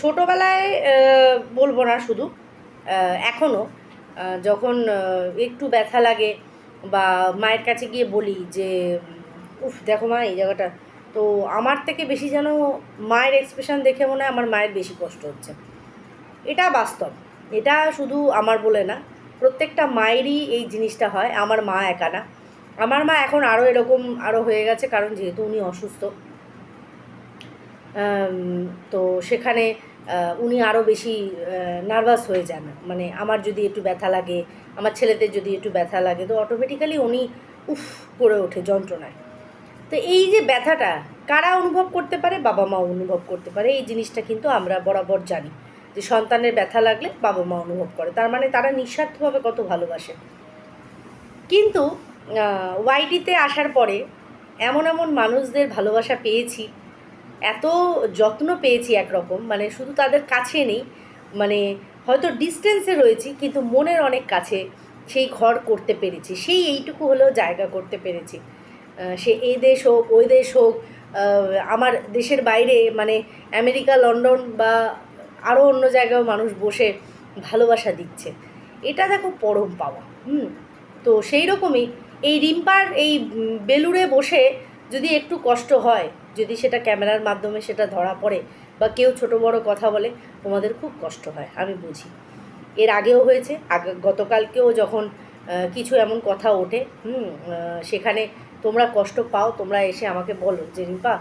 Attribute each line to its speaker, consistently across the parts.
Speaker 1: ছোটোবেলায় বলব না শুধু এখনও যখন একটু ব্যথা লাগে বা মায়ের কাছে গিয়ে বলি যে, উফ, দেখো মা, এই জায়গাটা। তো আমার থেকে বেশি যেন মায়ের এক্সপ্রেশন দেখে মনে হয় আমার মায়ের বেশি কষ্ট হচ্ছে। এটা বাস্তব। এটা শুধু আমার বলে না, প্রত্যেকটা মায়েরই এই জিনিসটা হয়। আমার মা একা না। আমার মা এখন আরও এরকম আরও হয়ে গেছে, কারণ যেহেতু উনি অসুস্থ তো সেখানে উনি আরও বেশি নার্ভাস হয়ে যান। মানে আমার যদি একটু ব্যথা লাগে, আমার ছেলেদের যদি একটু ব্যথা লাগে, তো অটোমেটিক্যালি উনি উফ করে ওঠে যন্ত্রণায়। তো এই যে ব্যথাটা, কারা অনুভব করতে পারে? বাবা মা অনুভব করতে পারে। এই জিনিসটা কিন্তু আমরা বরাবর জানি যে সন্তানের ব্যথা লাগলে বাবা মা অনুভব করে। তার মানে তারা নিঃস্বার্থভাবে কত ভালোবাসে। কিন্তু ওয়াইটিতে আসার পরে এমন এমন মানুষদের ভালোবাসা পেয়েছি এত যত্ন পেয়েছি একরকম মানে শুধু তাদের কাছে নেই মানে হয়তো ডিস্টেন্সে রয়েছি, কিন্তু মনের অনেক কাছে সেই ঘর করতে পেরেছি, সেই এইটুকু হলেও জায়গা করতে পেরেছি। সে এই দেশ হোক, ওই দেশ হোক আমার দেশের বাইরে মানে আমেরিকা, লন্ডন বা আরও অন্য জায়গায় মানুষ বসে ভালোবাসা দিচ্ছে। এটা দেখো পরম পাওয়া, হুম? তো সেই রকমই এই রিম্পার এই বেলুড়ে বসে যদি একটু কষ্ট হয় যদি সেটা ক্যামেরার মাধ্যমে সেটা ধরা পড়ে বা কেউ ছোট বড় কথা বলে, তোমাদের খুব কষ্ট হয়, আমি বুঝি। এর আগেও হয়েছে, আগে, গতকালকেও যখন কিছু এমন কথা ওঠে, হুম সেখানে তোমরা কষ্ট পাও, তোমরা এসে আমাকে বলো যে, রিম্পা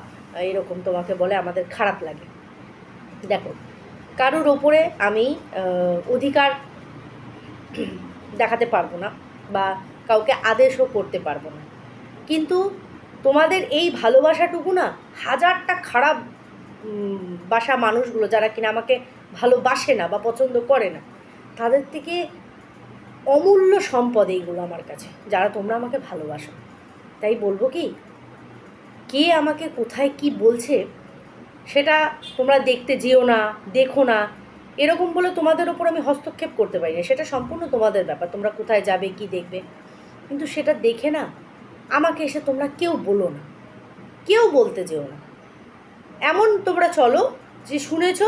Speaker 1: এরকম তোমাকে বলে আমাদের খারাপ লাগে। দেখো, কারোর ওপরে আমি অধিকার দেখাতে পারব না বা কাউকে আদেশও করতে পারব না। কিন্তু তোমাদের এই ভালোবাসাটুকু না হাজারটা খারাপ বাসা মানুষগুলো যারা কিনা আমাকে ভালোবাসে না বা পছন্দ করে না, তাদের থেকে অমূল্য সম্পদ এইগুলো আমার কাছে, যারা তোমরা আমাকে ভালোবাসো। তাই বলব কি, কে আমাকে কোথায় কি বলছে সেটা তোমরা দেখতে যেও না, দেখো না, এরকম বলে তোমাদের ওপর আমি হস্তক্ষেপ করতে পারি না, সেটা সম্পূর্ণ তোমাদের ব্যাপার, তোমরা কোথায় যাবে, কি দেখবে। কিন্তু সেটা দেখে না আমাকে এসে তোমরা কেউ বলো না। কেউ বলতে যেও না। এমন তোমরা চলো যে শুনেছ,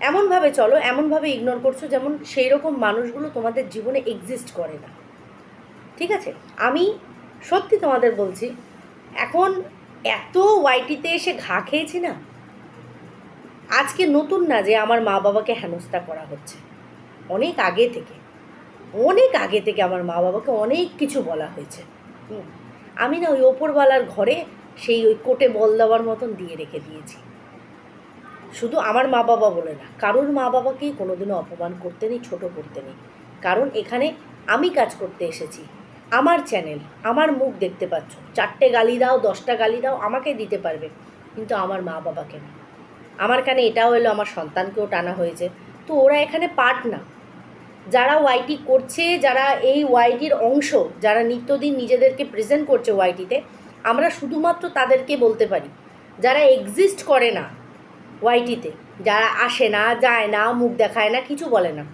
Speaker 1: এমনভাবে চলো, এমনভাবে ইগনোর করছ যেমন সেই রকম মানুষগুলো তোমাদের জীবনে এক্সিস্ট করে না। ঠিক আছে? আমি সত্যি তোমাদের বলছি, এখন এত ওয়াইটিতে এসে ঘা খেয়েছি না? আজকে নতুন না যে আমার মা বাবাকে হেনস্থা করা হচ্ছে। অনেক আগে থেকে, অনেক আগে থেকে আমার মা বাবাকে অনেক কিছু বলা হয়েছে। হুম। আমি না ওই ওপরওয়ালার ঘরে সেই ওই কোটে বল দেওয়ার মতন দিয়ে রেখে দিয়েছি। শুধু আমার মা বাবা বলে না, কারোর মা বাবাকেই কোনোদিনও অপমান করতে নেই, ছোটো করতে নেই। কারণ এখানে আমি কাজ করতে এসেছি। আমার চ্যানেল, আমার মুখ দেখতে পাচ্ছ। চারটে গালি দাও, দশটা গালি দাও, আমাকে দিতে পারবে। কিন্তু আমার মা বাবাকে না। আমার কানে এটাও এলো, আমার সন্তানকেও টানা হয়েছে। তো ওরা এখানে পার্ট না। যারা ওয়াইটি করছে, যারা এই ওয়াইটির অংশ, যারা নিত্যদিন নিজেদেরকে প্রেজেন্ট করছে ওয়াইটিতে আমরা শুধুমাত্র তাদেরকে বলতে পারি। যারা এক্সিস্ট করে না ওয়াইটিতে যারা আসে না, যায় না, মুখ দেখায় না, কিছু বলে না,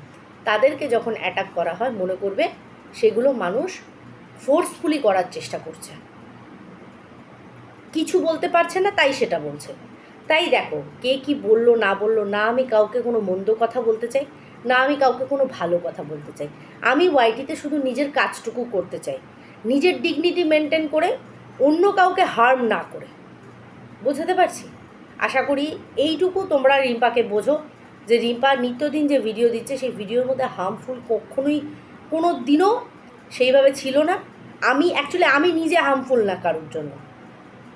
Speaker 1: তাদেরকে যখন অ্যাটাক করা হয়, মনে করবে সেগুলো মানুষ ফোর্সফুলি করার চেষ্টা করছে। কিছু বলতে পারছে না, তাই সেটা বলছে। তাই দেখো, কে কি বলল, না বলল, না আমি কাউকে কোনো মন্দ কথা বলতে চাই না, আমি কাউকে কোনো ভালো কথা বলতে চাই। আমি ওয়াইটিতে শুধু নিজের কাজটুকু করতে চাই। নিজের ডিগনিটি মেনটেন করে অন্য কাউকে হার্ম না করে। বোঝাতে পারছি? আশা করি এইটুকু তোমরা রিম্পাকে বোঝো যে রিম্পা নিত্যদিন যে ভিডিও দিচ্ছে, সেই ভিডিওর মধ্যে হার্মফুল কখনোই কোনো দিনও সেইভাবে ছিল না। আমি অ্যাকচুয়ালি আমি নিজে হার্মফুল না কারোর জন্য।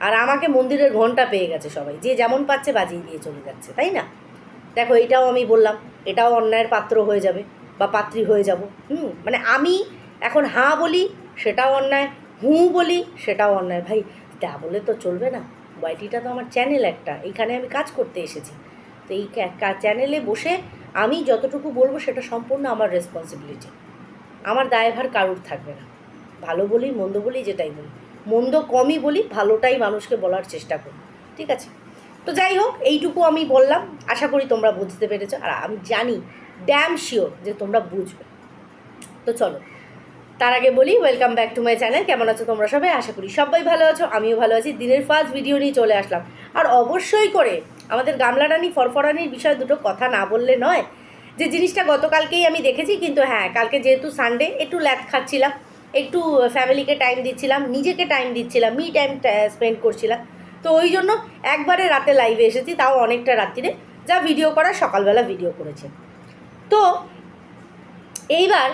Speaker 1: আর আমাকে মন্দিরের ঘণ্টা পেয়ে গেছে সবাই। যে যেমন পাচ্ছে বাজিয়ে দিয়ে চলে যাচ্ছে, তাই না? দেখো, এটাও আমি বললাম, এটাও অন্যায়ের পাত্র হয়ে যাবে বা পাত্রী হয়ে যাব। হুম মানে আমি এখন হাঁ বলি, সেটাও অন্যায়, হুঁ বলি, সেটাও অন্যায়। ভাই তা বলে তো চলবে না। ওয়াইটিটা তো আমার চ্যানেল একটা, এইখানে আমি কাজ করতে এসেছি। তো এই চ্যানেলে বসে আমি যতটুকু বলব, সেটা সম্পূর্ণ আমার রেসপন্সিবিলিটি আমার দায়ভার কারুর থাকবে না। ভালো বলি, মন্দ বলি, যেটাই বলি। মন্দ কমই বলি, ভালোটাই মানুষকে বলার চেষ্টা করি। ঠিক আছে? তো যাই হোক, এইটুকু আমি বললাম। আশা করি তোমরা বুঝতে পেরেছ। আর আমি জানি ড্যাম শিওর যে তোমরা বুঝবে। তো চলো, তার আগে বলি welcome back to my channel কেমন আছো তোমরা সবাই? আশা করি সবাই ভালো আছো, আমিও ভালো আছি। দিনের ফার্স্ট ভিডিও নিয়ে চলে আসলাম। আর অবশ্যই করে, আমাদের গামলা গামলারানি, ফরফরানির বিষয়ে দুটো কথা না বললে নয়। যে জিনিসটা গতকালকেই আমি দেখেছি, কিন্তু হ্যাঁ কালকে যেহেতু সানডে একটু ল্যাদ খাচ্ছিলাম। একটু ফ্যামিলিকে টাইম দিচ্ছিলাম, নিজেকে টাইম দিচ্ছিলাম মি টাইম স্পেন্ড করছিলাম। তো ওই জন্য একবারে রাতে লাইভে এসেছি তাও অনেকটা রাত্রিরে যা ভিডিও করা সকালবেলা ভিডিও করেছে। তো এইবার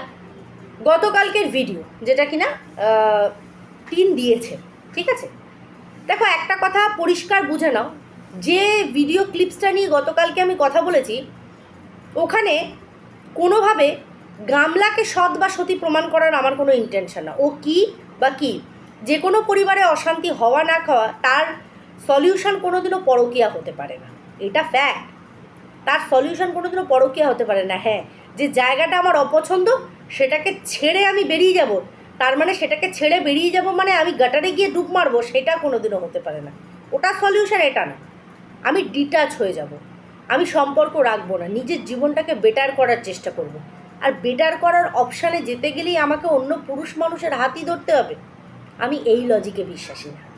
Speaker 1: গতকালকের ভিডিও যেটা কিনা আহ, টিন দিয়েছে ঠিক আছে? দেখো একটা কথা পরিষ্কার বুঝে নাও যে ভিডিও ক্লিপসটা নিয়ে গতকালকে আমি কথা বলেছি ওখানে কোনোভাবে গামলাকে সৎ বা সতী প্রমাণ করার আমার কোনো ইন্টেনশন না। ও কি বা কি? যে কোনো পরিবারে অশান্তি হওয়া না খাওয়া তার সলিউশন কোনোদিনও পরকীয়া হতে পারে না। এটা ফ্যাক্ট তার সলিউশন কোনোদিনও পরকীয়া হতে পারে না। হ্যাঁ যে জায়গাটা আমার অপছন্দ, সেটাকে ছেড়ে আমি বেরিয়ে যাব। তার মানে সেটাকে ছেড়ে বেরিয়ে যাব মানে আমি গাটারে গিয়ে ডুব মারবো, সেটা কোনোদিনও হতে পারে না। ওটা সলিউশন এটা না। আমি ডিটাচ হয়ে যাব। আমি সম্পর্ক রাখব না। নিজের জীবনটাকে বেটার করার চেষ্টা করব। আর বেটার করার অপশানে যেতে গেলেই আমাকে অন্য পুরুষ মানুষের হাতই ধরতে হবে। আমি এই লজিকে বিশ্বাসী না।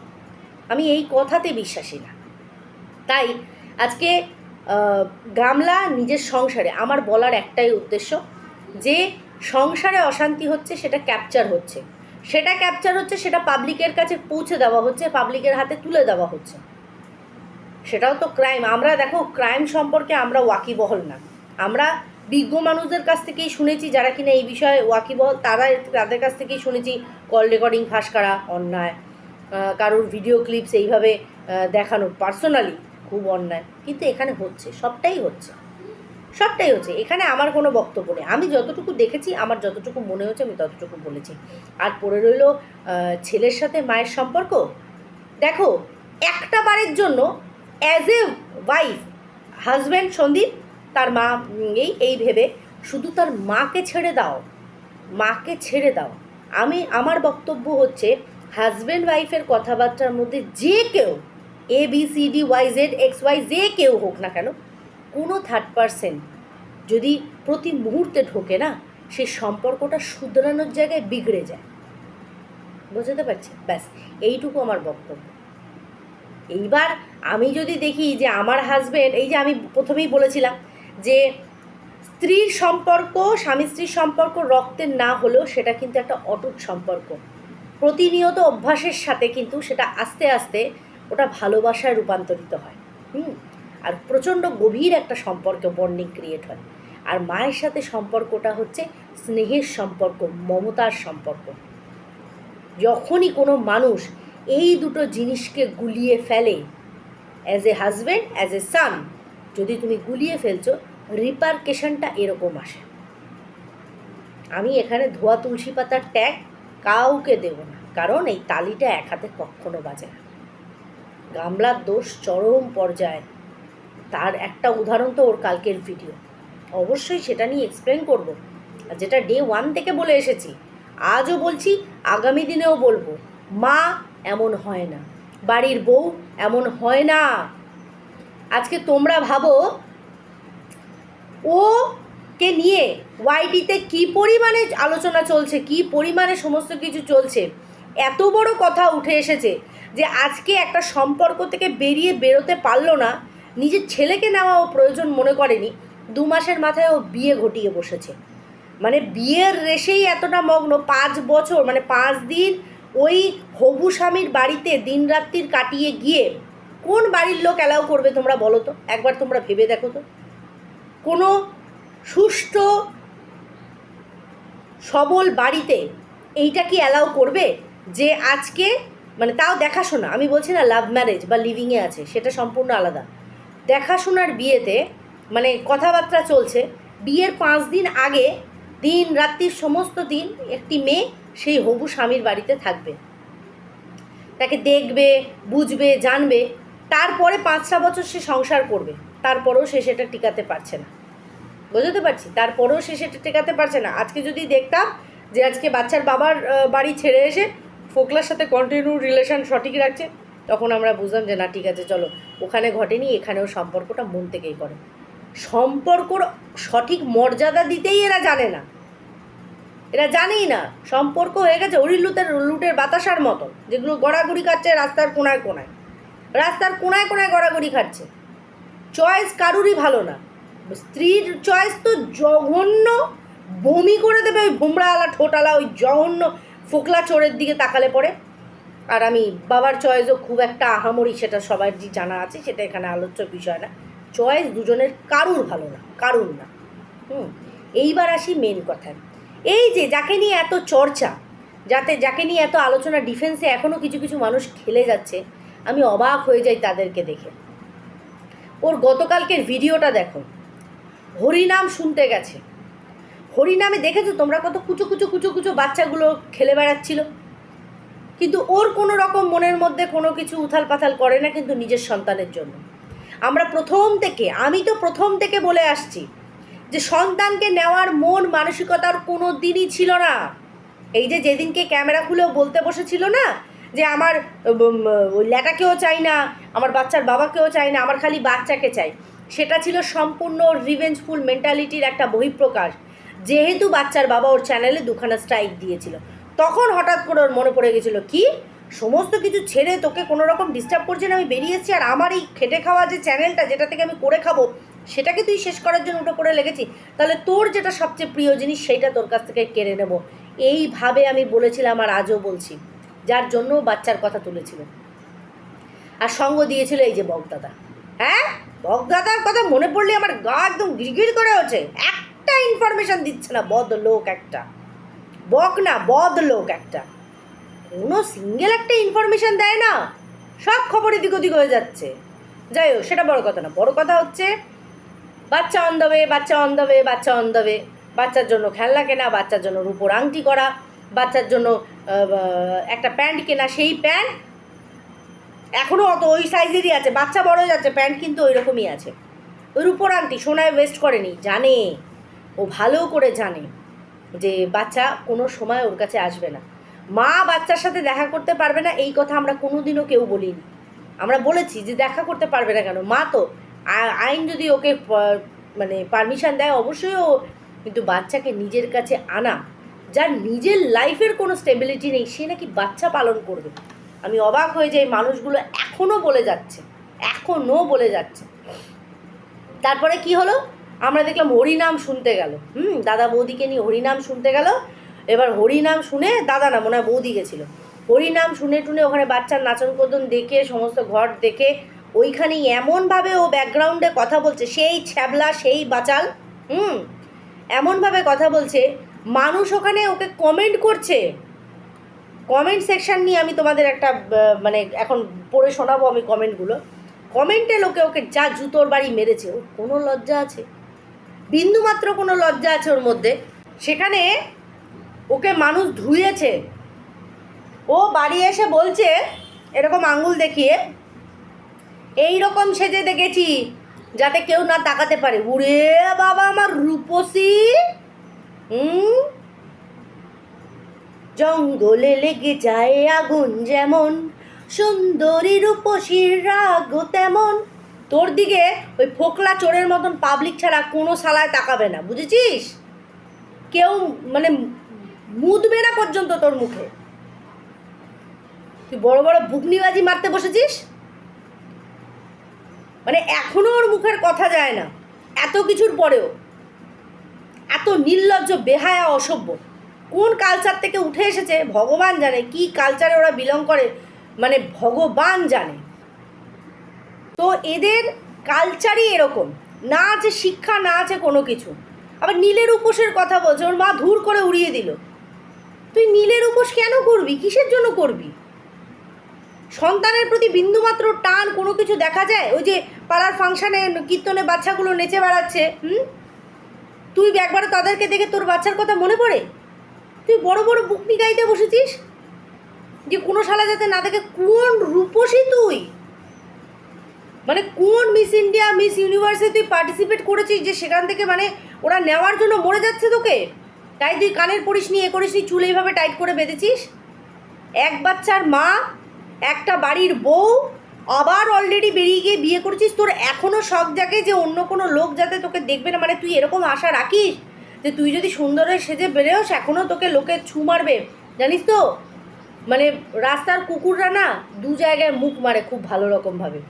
Speaker 1: আমি এই কথাতে বিশ্বাসী না। তাই আজকে গামলা নিজের সংসারে, আমার বলার একটাই উদ্দেশ্য যে সংসারে অশান্তি হচ্ছে, সেটা ক্যাপচার হচ্ছে। সেটা ক্যাপচার হচ্ছে, সেটা পাবলিকের কাছে পৌঁছে দেওয়া হচ্ছে পাবলিকের হাতে তুলে দেওয়া হচ্ছে। সেটাও তো ক্রাইম আমরা দেখো ক্রাইম সম্পর্কে আমরা ওয়াকিবহল না। আমরা বিজ্ঞ মানুষদের কাছ থেকেই শুনেছি, যারা কিনা এই বিষয়ে ওয়াকিবহল, তারা তাদের কাছ থেকেই শুনেছি কল রেকর্ডিং ফাঁস করা, অন্যায়। কারোর ভিডিও ক্লিপস এইভাবে দেখানো পার্সোনালি খুব অন্যায়। কিন্তু এখানে হচ্ছে, সবটাই হচ্ছে। সবটাই হচ্ছে। এখানে আমার কোনো বক্তব্য নেই। আমি যতটুকু দেখেছি, আমার যতটুকু মনে হচ্ছে আমি ততটুকু বলেছি। আর পড়ে রইল ছেলের সাথে মায়ের সম্পর্ক। দেখো, একটা বারের জন্য as a wife husband Sandeep, তার মা এই এই ভেবে শুধু তার মাকে ছেড়ে দাও। মাকে ছেড়ে দাও। আমি, আমার বক্তব্য হচ্ছে হাজব্যান্ড ওয়াইফের কথাবার্তার মধ্যে যে কেউ A B C D Y Z X Y যে কেউ হোক না কেন, কোনো থার্ড পারসন যদি প্রতি মুহূর্তে ঢোকে না সেই সম্পর্কটা শুধরানোর জায়গায় বিগড়ে যায়। বুঝতে পারছি? ব্যাস, এইটুকু আমার বক্তব্য। এইবার আমি যদি দেখি যে আমার হাজব্যান্ড এই যে আমি প্রথমেই বলেছিলাম যে স্ত্রীর সম্পর্ক, স্বামী স্ত্রীর সম্পর্ক রক্তের না হলেও সেটা কিন্তু একটা অটুট সম্পর্ক। প্রতিনিয়ত অভ্যাসের সাথে কিন্তু সেটা আস্তে আস্তে ওটা ভালোবাসায় রূপান্তরিত হয়। হুম? আর প্রচণ্ড গভীর একটা সম্পর্ক বন্ডিং ক্রিয়েট হয়। আর মায়ের সাথে সম্পর্কটা হচ্ছে স্নেহের সম্পর্ক, মমতার সম্পর্ক। যখনই কোনো মানুষ এই দুটো জিনিসকে গুলিয়ে ফেলে as a husband as a son যদি তুমি গুলিয়ে ফেলছো রিপারকেশনটা এরকম আসে। আমি এখানে ধোয়া তুলসী পাতার ট্যাগ কাউকে দেব না, কারণ এই তালিটা এক হাতে কখনো বাজে না। গামলার দোষ চরম পর্যায়ে। তার একটা উদাহরণ তো ওর কালকের ভিডিও অবশ্যই সেটা নিয়ে এক্সপ্লেন করব। আর যেটা ডে ওয়ান থেকে বলে এসেছি, আজও বলছি, আগামী দিনেও বলব, মা এমন হয় না, বাড়ির বউ এমন হয় না। আজকে তোমরা ভাবো, ও কে নিয়ে ওয়াইটিতে কি পরিমাণে আলোচনা চলছে, কি পরিমাণে সমস্ত কিছু চলছে, এত বড় কথা উঠে এসেছে যে আজকে একটা সম্পর্ক থেকে বেরিয়ে বেরোতে পারল না, নিজের ছেলেকে নেওয়া ও প্রয়োজন মনে করেনি, দু মাসের মাথায় ও বিয়ে ঘটিয়ে বসেছে। মানে বিয়ের রেশেই এতটা মগ্ন, পাঁচ বছর মানে পাঁচ দিন ওই হবু স্বামীর বাড়িতে দিনরাত্রির কাটিয়ে গিয়ে কোন বাড়ির লোক অ্যালাউ করবে তোমরা বলো তো? একবার তোমরা ভেবে দেখো তো। কোনো সুষ্ঠু, সবল বাড়িতে এইটা কি অ্যালাউ করবে? যে আজকে মানে তাও দেখাশোনা, আমি বলছি না লাভ ম্যারেজ বা লিভিংয়ে আছে, সেটা সম্পূর্ণ আলাদা। দেখাশোনার বিয়েতে মানে কথাবার্তা চলছে, বিয়ের পাঁচ দিন আগে, দিন রাত্রির সমস্ত দিন একটি মেয়ে সেই হবু স্বামীর বাড়িতে থাকবে। তাকে দেখবে, বুঝবে, জানবে, তারপরে পাঁচটা বছর সে সংসার করবে, তারপরেও সে সেটা টিকাতে পারছে না। বুঝতে পারছি, তারপরেও সে সেটা টেকাতে পারছে না। আজকে যদি দেখতাম যে আজকে বাচ্চার বাবার বাড়ি ছেড়ে এসে ফোকলার সাথে কন্টিনিউ রিলেশন সঠিক রাখছে, তখন আমরা বুঝলাম যে না, ঠিক আছে, চলো। ওখানে ঘটেনি, এখানেও সম্পর্কটা মন থেকেই করে। সম্পর্কর সঠিক মর্যাদা দিতেই এরা জানে না। এরা জানেই না, সম্পর্ক হয়ে গেছে ওরি লুটের লুটের বাতাসার মতো, যেগুলো গড়াগড়ি খাচ্ছে রাস্তার কোনায় কোনায়। রাস্তার কোনায় কোনায় গড়াগড়ি খাচ্ছে। চয়েস কারুরই ভালো না। স্ত্রীর চয়েস তো জঘন্য। বমি করে দেবে ওই ভুমড়াওয়ালা ঠোঁটালা, ওই জঘন্য ফোকলা চোরের দিকে তাকালে পরে। আর আমি বাবার চয়েসও খুব একটা আহামরি সেটা সবার যে জানা আছে, সেটা এখানে আলোচ্য বিষয় না। চয়েস দুজনের কারুর ভালো না, কারুর না। হুম, এইবার আসি মেন কথায়। এই যে যাকে নিয়ে এত চর্চা, যাতে যাকে নিয়ে এত আলোচনা ডিফেন্সে এখনও কিছু কিছু মানুষ খেলে যাচ্ছে, আমি অবাক হয়ে যাই তাদেরকে দেখে। ওর গতকালকের ভিডিওটা দেখো। হরিনাম শুনতে গেছে। হরিনামে দেখেছ তোমরা কত কুচো কুচো কুচো কুচো বাচ্চাগুলো খেলে বেড়াচ্ছিল? কিন্তু ওর কোনো রকম মনের মধ্যে কোনো কিছু উথাল পাথাল করে না কিন্তু নিজের সন্তানের জন্য। আমরা প্রথম থেকে, আমি তো প্রথম থেকে বলে আসছি যে সন্তানকে নেওয়ার মন মানসিকতার কোনো দিনই ছিল না। এই যে যেদিনকে ক্যামেরা খুলেও বলতে বসেছিল না যে আমার ওই ল্যাটাকেও চাই না, আমার বাচ্চার বাবাকেও চাই না, আমার খালি বাচ্চাকে চাই। সেটা ছিল সম্পূর্ণ রিভেঞ্জফুল মেন্টালিটির একটা বহিঃপ্রকাশ। যেহেতু বাচ্চার বাবা ওর চ্যানেলে দুখানা স্ট্রাইক দিয়েছিল। তখন হঠাৎ করে ওর মনে পড়ে গেছিল, কি? সমস্ত কিছু ছেড়ে তোকে কোনো রকম ডিস্টার্ব করছে না? আমি বেরিয়েছি আর আমার এই খেটে খাওয়া যে চ্যানেলটা যেটা থেকে আমি করে খাব, সেটাকে তুই শেষ করার জন্য উঠে পড়ে লেগেছি। তাহলে তোর যেটা সবচেয়ে প্রিয় জিনিস, সেইটা তোর কাছ থেকে কেড়ে নেব। এইভাবে আমি বলেছিলাম আর আজও বলছি, যার জন্য বাচ্চার কথা তুলেছিল। আর সঙ্গ দিয়েছিল এই যে বগদাদা হ্যাঁ? বগদাদার কথা মনে পড়লে আমার গা একদম গিরগির করে ওঠে। একটা ইনফরমেশন দিচ্ছে না বদ লোক একটা। বক না বদ লোক একটা। কোনো সিঙ্গেল একটা ইনফরমেশন দেয় না। সব খবর এদিক ওদিক হয়ে যাচ্ছে। যাই হোক, সেটা বড় কথা না। বড় কথা হচ্ছে, বাচ্চা অন দেবে বাচ্চা অন দেবে বাচ্চা অন দেবে বাচ্চার জন্য খেলনা কেনা, বাচ্চার জন্য রূপোর আংটি করা, বাচ্চার জন্য একটা প্যান্ট কেনা, সেই প্যান্ট এখনও অত ওই সাইজেরই আছে। বাচ্চা বড় যাচ্ছে প্যান্ট কিন্তু ওই রকমই আছে। ওই রূপোর আংটি সোনায় ওয়েস্ট করেনি, জানে। ও ভালো করে জানে যে বাচ্চা কোনো সময় ওর কাছে আসবে না। মা বাচ্চার সাথে দেখা করতে পারবে না, এই কথা আমরা কোনোদিনও কেউ বলিনি। আমরা বলেছি যে দেখা করতে পারবে না কেন? মা তো আইন যদি ওকে মানে পারমিশন দেয়, অবশ্যই ও কিন্তু বাচ্চাকে নিজের কাছে আনা। যার নিজের লাইফের কোনো স্টেবিলিটি নেই, সে নাকি বাচ্চা পালন করবে। আমি অবাক হয়ে যাই, মানুষগুলো এখনও বলে যাচ্ছে এখনও বলে যাচ্ছে। তারপরে কি হলো? আমরা দেখলাম হরিনাম শুনতে গেল। হুম, দাদা বৌদিকে নিয়ে হরিনাম শুনতে গেল। এবার হরিনাম শুনে দাদা না, মনে হয় বৌদি গেছিল। হরিনাম শুনে টুনে ওখানে বাচ্চার নাচন কদন দেখে, সমস্ত ঘর দেখে, ওইখানেই এমনভাবে ও ব্যাকগ্রাউন্ডে কথা বলছে, সেই ছ্যাবলা, সেই বাচাল, হুম, এমনভাবে কথা বলছে, মানুষ ওখানে ওকে কমেন্ট করছে। কমেন্ট সেকশান নিয়ে আমি তোমাদের একটা মানে এখন পড়ে শোনাবো আমি কমেন্টগুলো কমেন্টে লোকে ওকে, যা জুতোর বাড়ি মেরেছে, ওর কোনো লজ্জা আছে? বিন্দুমাত্র কোনো লজ্জা আছে ওর মধ্যে। সেখানে ওকে মানুষ ধুয়েছে। ও বাড়ি এসে বলছে, এরকম আঙ্গুল দেখিয়ে, এই রকম সেজে দেখেছি, যাতে কেউ না তাকাতে পারে। উরে বাবা আমার রূপসী! হুম? জঙ্গলে লেগে যায় আগুন যেমন, সুন্দরী রূপসীর রাগ তেমন। তোর দিকে ওই ফোকলা চোরের মতন পাবলিক ছাড়া কোনো সালায় তাকাবে না, বুঝেছিস? কেউ মানে মুদবে না পর্যন্ত তোর মুখে। তুই বড় বড় বুকনিবাজি মারতে বসেছিস? মানে এখনও ওর মুখের কথা যায় না, এত কিছুর পরেও। এত নির্লজ্জ, বেহায়া, অসভ্য। কোন কালচার থেকে উঠে এসেছে, ভগবান জানে, কি কালচারে ওরা বিলং করে মানে ভগবান জানে। তো এদের কালচারই এরকম, না আছে শিক্ষা, না আছে কোনো কিছু। আবার নীলের উপোসের কথা বলছে, ওর মা ধুর করে উড়িয়ে দিল। তুই নীলের উপোস কেন করবি? কিসের জন্য করবি? সন্তানের প্রতি বিন্দুমাত্র টান কোনো কিছু দেখা যায়? ওই যে পাড়ার ফাংশানে কীর্তনে বাচ্চাগুলো নেচে বেড়াচ্ছে, হুম? তুই একবার তাদেরকে দেখে তোর বাচ্চার কথা মনে পড়ে? তুই বড় বড় বুকনি গাইতে বসেছিস? যে কোনো শালা যাতে না দেখে কোন রূপসী তুই? মানে কোন মিস ইন্ডিয়া, মিস ইউনিভার্সে তুই পার্টিসিপেট করেছিস যে সেখান থেকে মানে ওরা নেওয়ার জন্য মরে যাচ্ছে তোকে? তাই তুই কানের পরিস নি, এ করিস নি, চুল এইভাবে টাইট করে বেঁধেছিস? এক বাচ্চার মা, একটা বাড়ির বউ, আবার অলরেডি বেরিয়ে গিয়ে বিয়ে করেছিস, তোর এখনও শখ জাগে যে অন্য কোনো লোক যাতে তোকে দেখবে না? মানে তুই এরকম আশা রাখিস? যে তুই যদি সুন্দর হয়ে সেজে বেরোস এখনও তোকে লোকে ছু মারবে। জানিস তো? মানে রাস্তার কুকুররা না দু জায়গায় মুখ মারে খুব ভালো রকমভাবে।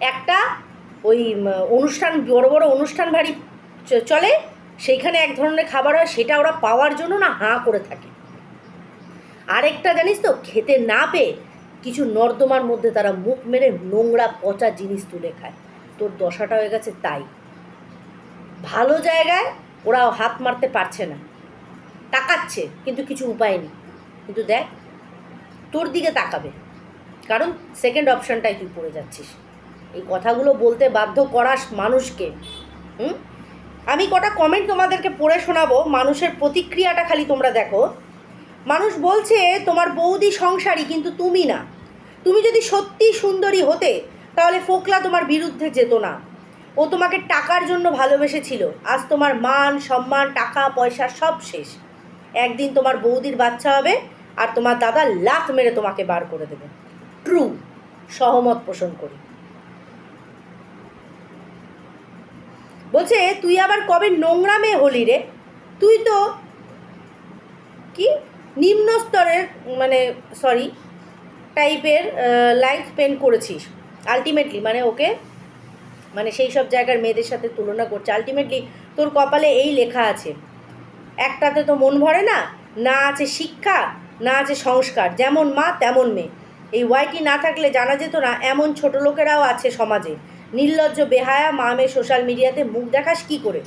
Speaker 1: একটা ওই অনুষ্ঠান, বড় বড় অনুষ্ঠান চ- চলে, সেইখানে এক ধরনের খাবার হয়, সেটা ওরা পাওয়ার জন্য না হাঁ করে থাকে। আরেকটা জানিস তো, খেতে না পেয়ে কিছু নর্দমার মধ্যে তারা মুখ মেরে নোংরা পচা জিনিস তুলে খায়। তোর দশাটা হয়ে গেছে তাই। ভালো জায়গায় ওরা হাত মারতে পারছে না। তাকাচ্ছে, কিন্তু কিছু উপায় নেই। কিন্তু দেখ, তোর দিকে তাকাবে। কারণ সেকেন্ড অপশানটাই তুই পড়ে যাচ্ছিস। এই কথাগুলো বলতে বাধ্য করাস মানুষকে। হুম? আমি কটা কমেন্ট তোমাদেরকে পড়ে শোনাবো, মানুষের প্রতিক্রিয়াটা খালি তোমরা দেখো। মানুষ বলছে, তোমার বৌদি সংসারী, কিন্তু তুমি না। তুমি যদি সত্যি সুন্দরী হতে, তাহলে ফোকলা তোমার বিরুদ্ধে যেত না। ও তোমাকে টাকার জন্য ভালোবেসেছিল। আজ তোমার মান, সম্মান, টাকা, পয়সা সব শেষ। একদিন তোমার বৌদির বাচ্চা হবে আর তোমার দাদা লাখ মেরে তোমাকে বার করে দেবে। ট্রু সহমত পোষণ করি। বলছে, তুই আবার কবে নোংরা মেয়ে হলি রে? তুই তো কি? নিম্ন স্তরের মানে সরি টাইপের লাইফ স্পেন্ড করেছিস। আলটিমেটলি মানে ওকে মানে সেই সব জায়গার মেয়েদের সাথে তুলনা করছে। আলটিমেটলি তোর কপালে এই লেখা আছে, একটাতে তো মন ভরে না না আছে শিক্ষা, না আছে সংস্কার, যেমন মা তেমন মেয়ে। এই ওয়াইটি না থাকলে জানা যেত না, এমন ছোট লোকেরাও আছে সমাজে। নির্লজ্জ, বেহায়া, মা মেয়ে সোশ্যাল মিডিয়াতে মুখ দেখাস কি করে?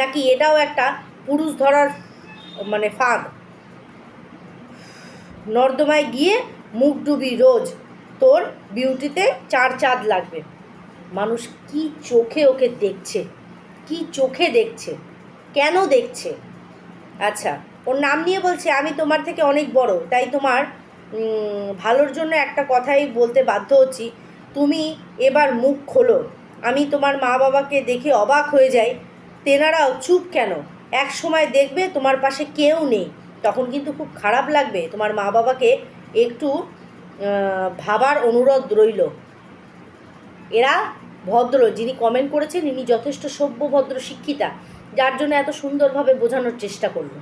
Speaker 1: নাকি এটাও একটা পুরুষ ধরার মানে ফাঁদ? নর্দমায় গিয়ে মুখ ডুবি রোজ, তোর বিউটিতে চার চাঁদ লাগবে। মানুষ কি চোখে ওকে দেখছে? কি চোখে দেখছে? কেন দেখছে? আচ্ছা ওর নাম নিয়ে বলছে, আমি তোমার থেকে অনেক বড়, তাই তোমার ভালোর জন্য একটা কথাই বলতে বাধ্য হচ্ছি। তুমি এবার মুখ খোলো। আমি তোমার মা বাবাকে দেখে অবাক হয়ে যাই। তেনারাও চুপ কেন? এক সময় দেখবে তোমার পাশে কেউ নেই। তখন কিন্তু খুব খারাপ লাগবে। তোমার মা বাবাকে একটু ভাবার অনুরোধ রইল। এরা ভদ্র, যিনি কমেন্ট করেছেন, ইনি যথেষ্ট সভ্য, ভদ্র শিক্ষিতা, যার জন্য এত সুন্দরভাবে বোঝানোর চেষ্টা করল।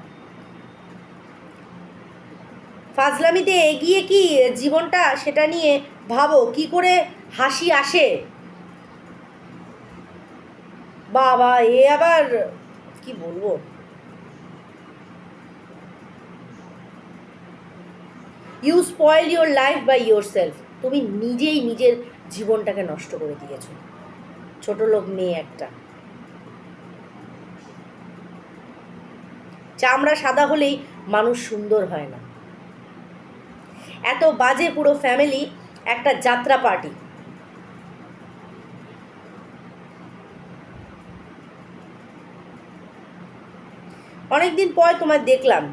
Speaker 1: ফাজলামিতে এগিয়ে কি জীবনটা সেটা নিয়ে ভাবো? কি করে হাসি আসে? বাবা, এ আবার কি বলব? You spoil your life by yourself তুমি নিজেই নিজের জীবনটাকে নষ্ট করে দিয়েছ। ছোট লোক মেয়ে একটা। চামড়া সাদা হলেই মানুষ সুন্দর হয় না। এত বাজে পুরো ফ্যামিলি একটা যাত্রা পার্টি অনেকদিন পর তোমায় দেখলাম।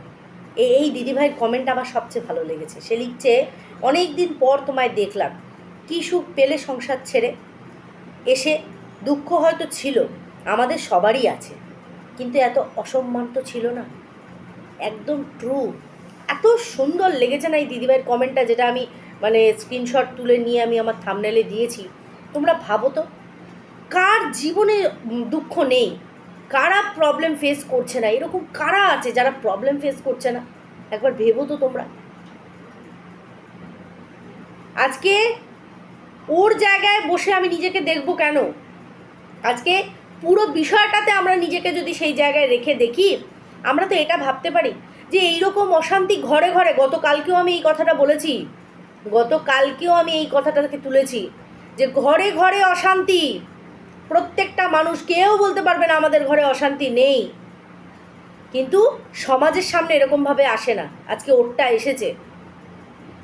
Speaker 1: এই এই দিদিভাইয়ের কমেন্ট আমার সবচেয়ে ভালো লেগেছে। সে লিখছে অনেক দিন পর তোমায় দেখলাম। কী সুখ পেলে সংসার ছেড়ে এসে দুঃখ হয়তো ছিল, আমাদের সবারই আছে, কিন্তু এত অসম্মান তো ছিল না। একদম ট্রু এত সুন্দর লেগেছে না এই দিদিভাইয়ের কমেন্টটা যেটা আমি মানে স্ক্রিনশট তুলে নিয়ে আমি আমার থামনেলে দিয়েছি। তোমরা ভাবো তো, কার জীবনে দুঃখ নেই? কারা প্রবলেম ফেস করছে না? এরকম কারা আছে যারা প্রবলেম ফেস করছে না? একবার ভেবো তো তোমরা। আজকে ওর জায়গায় বসে আমি নিজেকে দেখব কেন? আজকে পুরো বিষয়টাতে আমরা নিজেকে যদি সেই জায়গায় রেখে দেখি, আমরা তো এটা ভাবতে পারি যে এইরকম অশান্তি ঘরে ঘরে, গতকালকেও আমি এই কথাটা বলেছি, গতকালকেও আমি এই কথাটাকে তুলেছি যে ঘরে ঘরে অশান্তি, প্রত্যেকটা মানুষ কেউ বলতে পারবে না আমাদের ঘরে অশান্তি নেই। কিন্তু সমাজের সামনে এরকমভাবে আসে না। আজকে ওরটা এসেছে।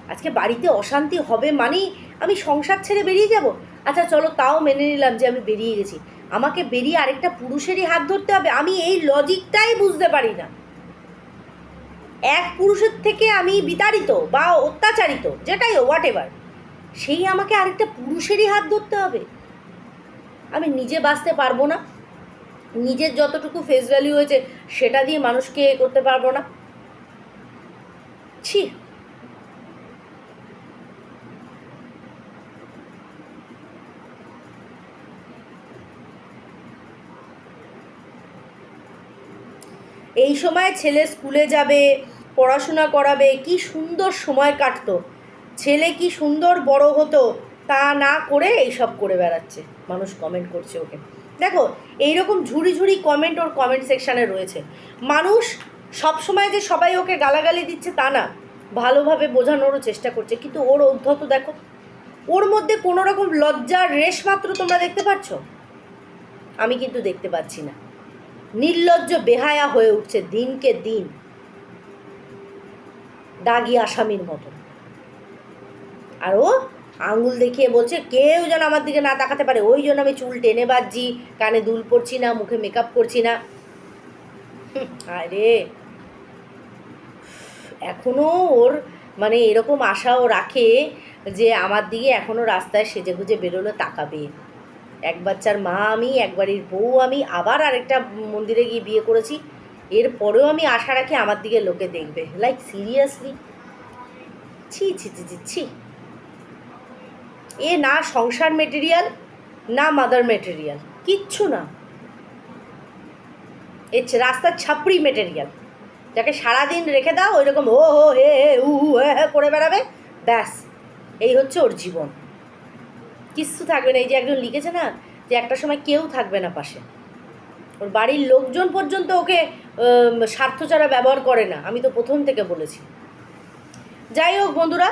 Speaker 1: আজকে বাড়িতে অশান্তি হবে মানেই আমি সংসার ছেড়ে বেরিয়ে যাব? আচ্ছা চলো তাও মেনে নিলাম যে আমি বেরিয়ে গেছি। আমাকে বেরিয়ে আরেকটা পুরুষেরই হাত ধরতে হবে, আমি এই লজিকটাই বুঝতে পারি না। এক পুরুষের থেকে আমি বিতাড়িত বা অত্যাচারিত, যেটাই হোয়াট এভার সেই আমাকে আরেকটা পুরুষেরই হাত ধরতে হবে। আমি নিজে বাঁচতে পারব না। নিজের যতটুকু ফেস ভ্যালু হয়েছে, সেটা দিয়ে মানুষকে করতে পারব না। ছি। এই সময় ছেলে স্কুলে যাবে, পড়াশোনা করাবে, কি সুন্দর সময় কাটতো। ছেলে কি সুন্দর বড় হতো, তা না করে এইসব করে বেড়াচ্ছে। মানুষ কমেন্ট করছে ওকে। দেখো, এইরকম ঝুড়ি ঝুড়ি কমেন্ট ওর কমেন্ট সেকশানে রয়েছে। মানুষ সবসময় যে সবাই ওকে গালাগালি দিচ্ছে তা না। ভালোভাবে বোঝানোরও চেষ্টা করছে। কিন্তু ওর উদ্ধত দেখো, ওর মধ্যে কোনো রকম লজ্জার রেশ মাত্র তোমরা দেখতে পাচ্ছ? আমি কিন্তু দেখতে পাচ্ছি না। নির্লজ্জ বেহায়া হয়ে উঠছে দিনকে দিন দাগি আসামির মতো আর ও আঙুল দেখিয়ে বলছে, কেউ যেন আমার দিকে না তাকাতে পারে। ওই জন্য আমি চুল টেনে বাজছি কানে দুল পড়ছি না, মুখে মেকআপ করছি না। আরে। এখনও ওর মানে এরকম আশাও রাখে যে আমার দিকে এখনও রাস্তায় সেজে গুজে বেরোলে তাকাবে। এক বাচ্চার মা আমি এক বাড়ির বউ আমি আবার আরেকটা মন্দিরে গিয়ে বিয়ে করেছি। এরপরেও আমি আশা রাখি আমার দিকে লোকে দেখবে। লাইক সিরিয়াসলি ছি ছি ছি ছি ছি। এ না সংসার মেটেরিয়াল না মাদার মেটেরিয়াল কিচ্ছু না। এ রাস্তার ছাপড়ি মেটেরিয়াল যাকে সারাদিন রেখে দাও ওই রকম ও হো হে হে উ হু, হে হে করে বেড়াবে ব্যাস। এই হচ্ছে ওর জীবন। কিচ্ছু থাকবে না। এই যে একজন লিখেছে না যে একটা সময় কেউ থাকবে না পাশে। ওর বাড়ির লোকজন পর্যন্ত ওকে স্বার্থ ছাড়া ব্যবহার করে না। আমি তো প্রথম থেকে বলেছি। যাই হোক বন্ধুরা,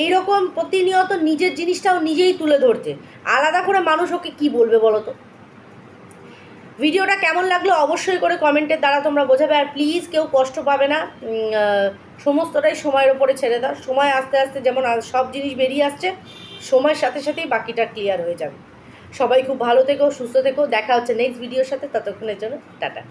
Speaker 1: এইরকম প্রতিনিয়ত নিজের জিনিসটাও নিজেই তুলে ধরছে আলাদা করে মানুষ ওকে কী বলবে বলো তো? ভিডিওটা কেমন লাগল অবশ্যই করে কমেন্টের দ্বারা তোমরা বোঝাবে। আর প্লিজ কেউ কষ্ট পাবে না। সমস্তটাই সময়ের ওপরে ছেড়ে দাও। সময় আস্তে আস্তে যেমন সব জিনিস বেরিয়ে আসছে সময়ের সাথে সাথেই বাকিটা ক্লিয়ার হয়ে যাবে। সবাই খুব ভালো থেকো, সুস্থ থেকো, দেখা হচ্ছে নেক্সট ভিডিওর সাথে, ততক্ষণের জন্য টাটা।